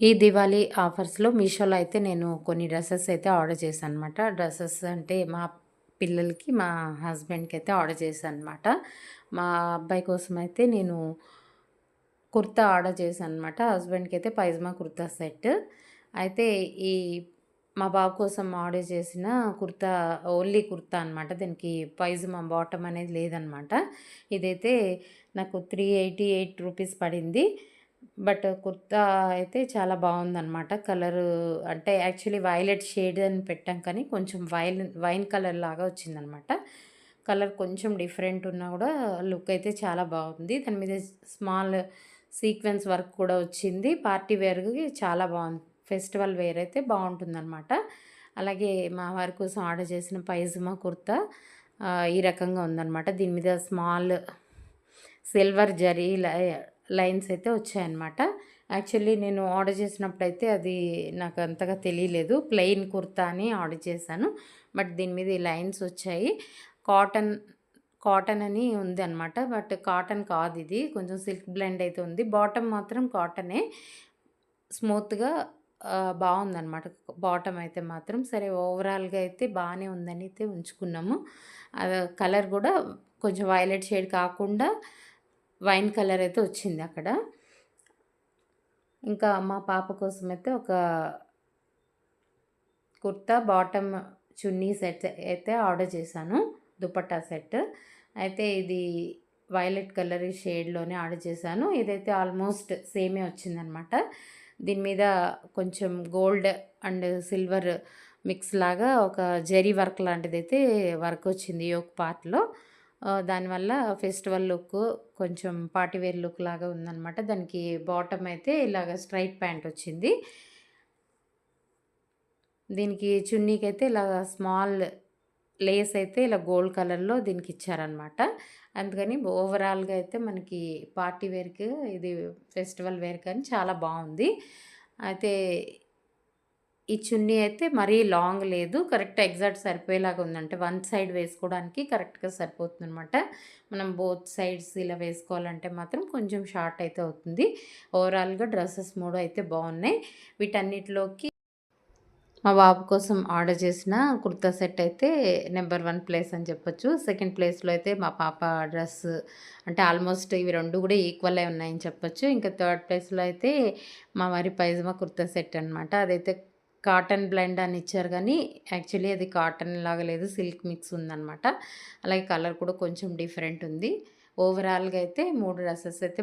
ఈ దివాళీ ఆఫర్స్‌లో మీషోలో అయితే నేను కొన్ని డ్రెస్సెస్ అయితే ఆర్డర్ చేశాను అనమాట. డ్రెస్సెస్ అంటే మా పిల్లలకి, మా హస్బెండ్‌కి అయితే ఆర్డర్ చేశాను అనమాట. మా అబ్బాయి కోసం అయితే నేను కుర్తా ఆర్డర్ చేశాను అనమాట. హస్బెండ్‌కి అయితే పైజమా కుర్తా సెట్. అయితే ఈ మా బాబు కోసం ఆర్డర్ చేసిన కుర్తా ఓన్లీ కుర్తా అనమాట. దీనికి పైజమా బాటమ్ అనేది లేదనమాట. ఇదైతే నాకు త్రీ ఎయిటీ ఎయిట్ రూపీస్ పడింది. బట్ కుర్తా అయితే చాలా బాగుందనమాట. కలరు అంటే యాక్చువల్లీ వైలెట్ షేడ్ అని పెట్టాం కానీ కొంచెం వైల్ వైన్ కలర్ లాగా వచ్చిందనమాట. కలర్ కొంచెం డిఫరెంట్ ఉన్నా కూడా లుక్ అయితే చాలా బాగుంది. దాని మీద స్మాల్ సీక్వెన్స్ వర్క్ కూడా వచ్చింది. పార్టీ వేర్‌కి చాలా బాగుంది. ఫెస్టివల్ వేర్ అయితే బాగుంటుందనమాట. అలాగే మా వారి కోసం ఆర్డర్ చేసిన పైజమా కుర్తా ఈ రకంగా ఉందన్నమాట దీని మీద స్మాల్ సిల్వర్ జరీ లై లైన్స్ అయితే వచ్చాయన్నమాట. యాక్చువల్లీ నేను ఆర్డర్ చేసినప్పుడైతే అది నాకు అంతగా తెలియలేదు. ప్లెయిన్ కుర్తా అని ఆర్డర్ చేశాను. బట్ దీని మీద ఈ లైన్స్ వచ్చాయి. కాటన్ కాటన్ అని ఉంది అనమాట. బట్ కాటన్ కాదు ఇది. కొంచెం సిల్క్ బ్లెండ్ అయితే ఉంది. బాటమ్ మాత్రం కాటనే. స్మూత్‌గా ఆహ్, బాటమ్ అయితే మాత్రం. సరే ఓవరాల్‌గా అయితే బాగానే ఉందని అయితే ఉంచుకున్నాము. అది కలర్ కూడా కొంచెం వైలెట్ షేడ్ కాకుండా వైన్ కలర్ అయితే వచ్చింది అక్కడ. ఇంకా మా పాప కోసం అయితే ఒక కుర్తా, బాటమ్, చున్నీ సెట్ అయితే ఆర్డర్ చేశాను. దుపట్టా సెట్. అయితే ఇది వైలెట్ కలర్ షేడ్‌లోనే ఆర్డర్ చేశాను. ఇదైతే ఆల్మోస్ట్ సేమే వచ్చిందనమాట. దీని మీద కొంచెం గోల్డ్ అండ్ సిల్వర్ మిక్స్ లాగా ఒక జరీ వర్క్ లాంటిదైతే వర్క్ వచ్చింది యోక్ పార్ట్‌లో. దానివల్ల ఫెస్టివల్ లుక్ కొంచెం పార్టీ వేర్ లుక్ లాగా ఉందనమాట. దానికి బాటమ్ అయితే ఇలాగ స్ట్రైట్ ప్యాంట్ వచ్చింది. దీనికి చున్నీకి అయితే ఇలా స్మాల్ లేస్ అయితే ఇలా గోల్డ్ కలర్‌లో దీనికి ఇచ్చారనమాట. అందుకని ఓవరాల్‌గా అయితే మనకి పార్టీ వేర్‌కి ఇది ఫెస్టివల్ వేర్ కానీ చాలా బాగుంది అయితే ఈ చున్నీ అయితే మరీ లాంగ్ లేదు. కరెక్ట్ ఎగ్జాక్ట్ సరిపోయేలాగా ఉందంటే వన్ సైడ్ వేసుకోవడానికి కరెక్ట్‌గా సరిపోతుందనమాట. మనం బోత్ సైడ్స్ ఇలా వేసుకోవాలంటే మాత్రం కొంచెం షార్ట్ అయితే అవుతుంది. ఓవరాల్‌గా డ్రెస్సెస్ మూడు అయితే బాగున్నాయి వీటన్నిటిలోకి మా బాబు కోసం ఆర్డర్ చేసిన కుర్తా సెట్ అయితే నెంబర్ వన్ ప్లేస్ అని చెప్పొచ్చు. సెకండ్ ప్లేస్‌లో అయితే మా పాప డ్రెస్ అంటే ఆల్మోస్ట్ ఇవి రెండు కూడా ఈక్వల్ అయి ఉన్నాయని చెప్పొచ్చు. ఇంకా థర్డ్ ప్లేస్‌లో అయితే మా వారి పైజమా కుర్తా సెట్ అనమాట. అదైతే కాటన్ బ్లెండ్ అని ఇచ్చారు కానీ యాక్చువల్లీ అది కాటన్ లాగా లేదు. సిల్క్ మిక్స్ ఉందనమాట. అలాగే కలర్ కూడా కొంచెం డిఫరెంట్ ఉంది. ఓవరాల్‌గా అయితే మూడు డ్రెస్సెస్ అయితే